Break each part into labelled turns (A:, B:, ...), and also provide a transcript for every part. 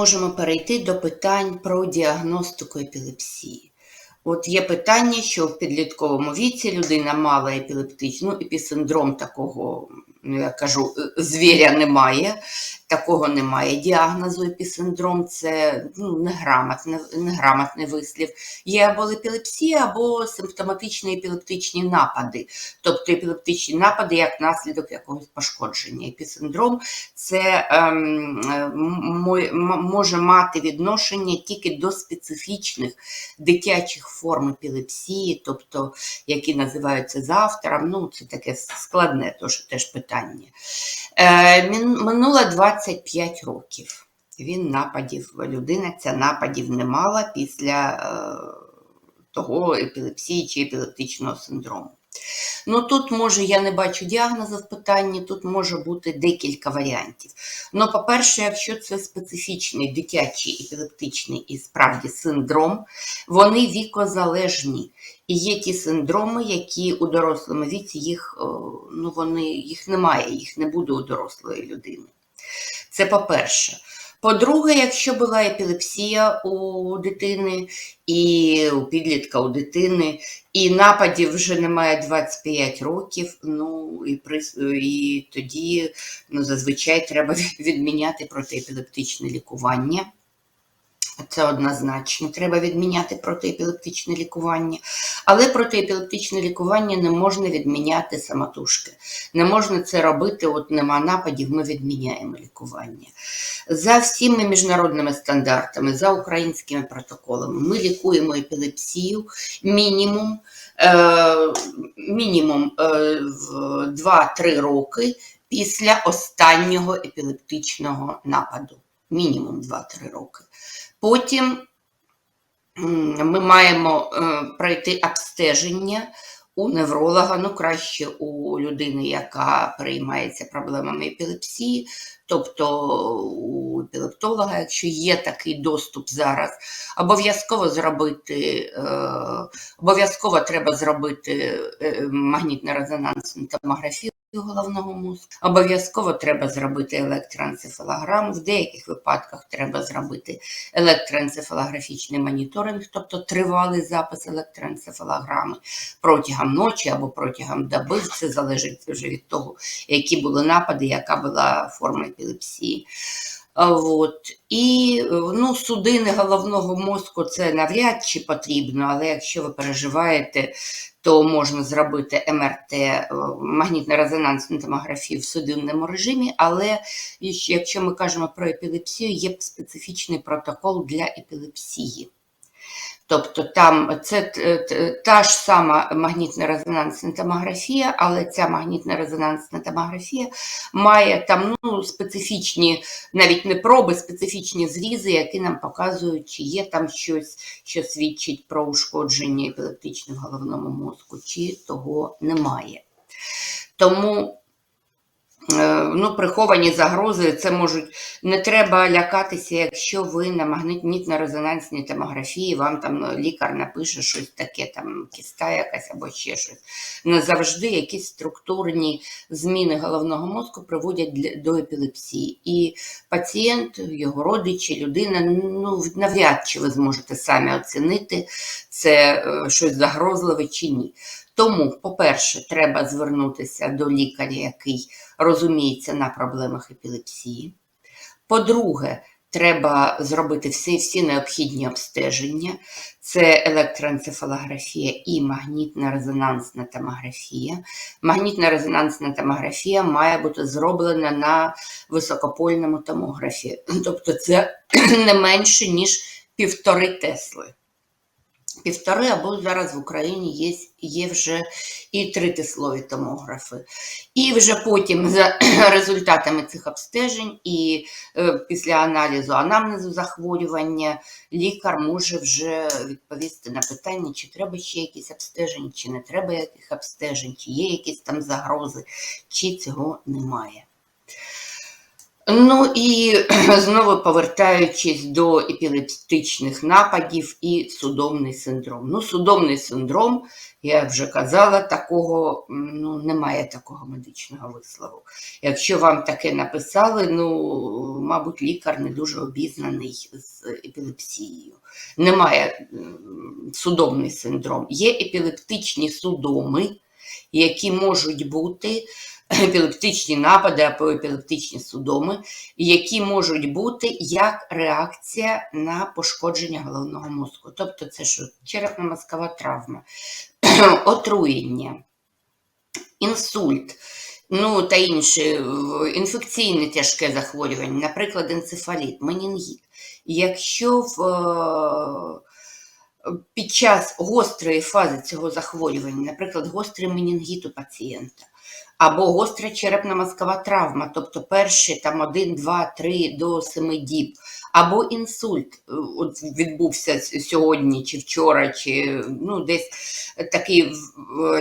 A: можемо перейти до питань про діагностику епілепсії. От є питання, що в підлітковому віці людина мала епілептичну епісиндром такого, ну я кажу, е, звіря немає. Такого немає діагнозу епісиндром, це ну, неграмотний, неграмотний вислів. Є або епілепсія, або симптоматичні епілептичні напади, тобто епілептичні напади як наслідок якогось пошкодження. Епісиндром це ем, може мати відношення тільки до специфічних дитячих форм епілепсії, тобто які називаються за автором. Ну, це таке складне тож, теж питання. Е, мін- минуло 25 років. Він нападів, людина ця нападів не мала після е, того епілепсії чи епілептичного синдрому. Ну тут може, я не бачу діагнозу в питанні, тут може бути декілька варіантів. Ну, по-перше, якщо це специфічний дитячий епілептичний і справді синдром, вони вікозалежні. І є ті синдроми, які у дорослому віці їх, е, ну, вони, їх немає, їх не буде у дорослої людини. Це по-перше. По-друге, якщо була епілепсія у дитини, і у підлітка у дитини, і нападів вже немає 25 років, ну і, при, і тоді ну, зазвичай треба відміняти протиепілептичне лікування. Це однозначно, треба відміняти протиепілептичне лікування. Але протиепілептичне лікування не можна відміняти самотужки. Не можна це робити, от нема нападів, ми відміняємо лікування. За всіми міжнародними стандартами, за українськими протоколами, ми лікуємо епілепсію мінімум, е, мінімум е, в 2-3 роки після останнього епілептичного нападу. Мінімум 2-3 роки. Потім ми маємо е, пройти обстеження у невролога, ну краще у людини, яка переймається проблемами епілепсії, тобто у епілептолога, якщо є такий доступ зараз, обов'язково зробити, е, обов'язково треба зробити е, магнітно-резонансну томографію головного мозку. Обов'язково треба зробити електроенцефалограму. В деяких випадках треба зробити електроенцефалографічний моніторинг, тобто тривалий запис електроенцефалограми протягом ночі або протягом доби. Це залежить вже від того, які були напади, яка була форма епілепсії. От. І ну, судини головного мозку це навряд чи потрібно, але якщо ви переживаєте, то можна зробити МРТ, е, магнітно-резонансну томографію в судинному режимі, але якщо ми кажемо про епілепсію, є специфічний протокол для епілепсії. Тобто там це т- та ж сама магнітно-резонансна томографія, але ця магнітно-резонансна томографія має там ну, специфічні, навіть не проби, специфічні зрізи, які нам показують, чи є там щось, що свідчить про ушкодження епілептичне головному мозку, чи того немає. Тому е, ну, приховані загрози, це можуть не треба лякатися, якщо ви на магнітно-резонансній томографії, вам там ну, лікар напише щось таке, там кіста якась або ще щось. Не завжди якісь структурні зміни головного мозку приводять до епілепсії. І пацієнт, його родичі, людина, ну навряд чи ви зможете самі оцінити, це е, щось загрозливе чи ні. Тому, по-перше, треба звернутися до лікаря, який розуміється на проблемах епілепсії. По-друге, треба зробити всі, всі необхідні обстеження. Це електроенцефалографія і магнітно-резонансна томографія. Магнітно-резонансна томографія має бути зроблена на високопольному томографі, тобто це не менше, ніж півтори Тесли. Півтори або зараз в Україні є, є вже і тритислові томографи. І вже потім за результатами цих обстежень і е, після аналізу анамнезу захворювання лікар може вже відповісти на питання, чи треба ще якісь обстеження, чи не треба яких обстежень, чи є якісь там загрози, чи цього немає. Ну і знову повертаючись до епілептичних нападів і судомний синдром. Ну, судомний синдром, я вже казала, такого ну, немає такого медичного вислову. Якщо вам таке написали, ну, мабуть, лікар не дуже обізнаний з епілепсією. Немає судомний синдром. Є епілептичні судоми, які можуть бути епілептичні напади або епілептичні судоми, які можуть бути як реакція на пошкодження головного мозку. Тобто це що черепно-мозкова травма, отруєння, інсульт, ну та інші інфекційне тяжке захворювання, наприклад, енцефаліт, менінгіт. Якщо в, е, під час гострої фази цього захворювання, наприклад, гострий менінгіт у пацієнта, або гостра черепно-мозкова травма, тобто перші там 1, 2, 3 до 7 діб, або інсульт е, от відбувся сьогодні чи вчора, чи ну, десь такий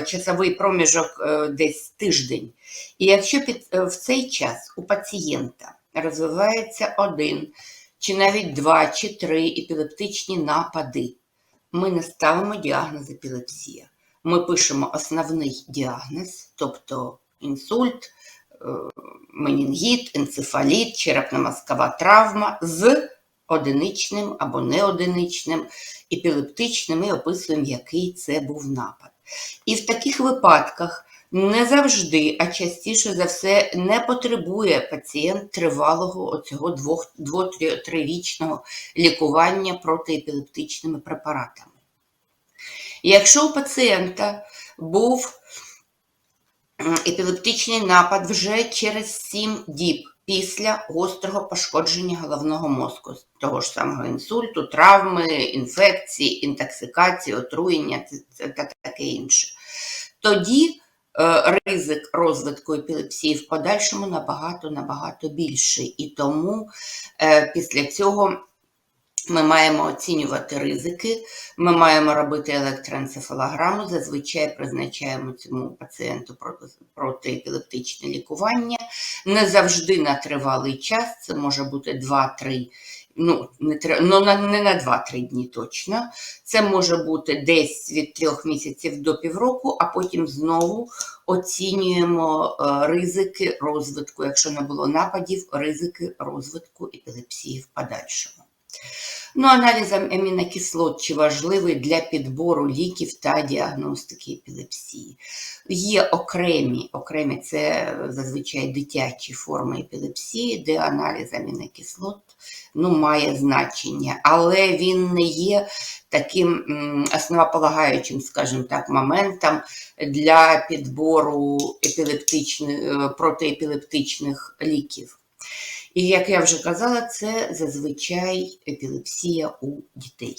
A: часовий проміжок е, десь тиждень. І якщо під, е, в цей час у пацієнта розвивається один, чи навіть два, чи три епілептичні напади, ми не ставимо діагноз епілепсія. Ми пишемо основний діагноз, тобто інсульт, е, менінгіт, енцефаліт, черепно-мозкова травма з одиничним або неодиничним епілептичним і описуємо, який це був напад. І в таких випадках не завжди, а частіше за все, не потребує пацієнт тривалого оцього 2-3-річного лікування протиепілептичними препаратами. Якщо у пацієнта був епілептичний напад вже через 7 діб після гострого пошкодження головного мозку, того ж самого інсульту, травми, інфекції, інтоксикації, отруєння та таке інше, тоді е, ризик розвитку епілепсії в подальшому набагато набагато більший. І тому е, після цього ми маємо оцінювати ризики, ми маємо робити електроенцефалограму, зазвичай призначаємо цьому пацієнту протиепілептичне лікування. Не завжди на тривалий час, це може бути 2-3, ну, не, ну, не на 2-3 дні точно. Це може бути десь від 3 місяців до півроку, а потім знову оцінюємо е, ризики розвитку, якщо не було нападів, ризики розвитку епілепсії в подальшому. Ну, аналіз амінокислот чи важливий для підбору ліків та діагностики епілепсії. Є окремі, окремі це зазвичай дитячі форми епілепсії, де аналіз амінокислот ну, має значення, але він не є таким основополагаючим, скажімо так, моментом для підбору е, протиепілептичних ліків. І як я вже казала, це зазвичай епілепсія у дітей.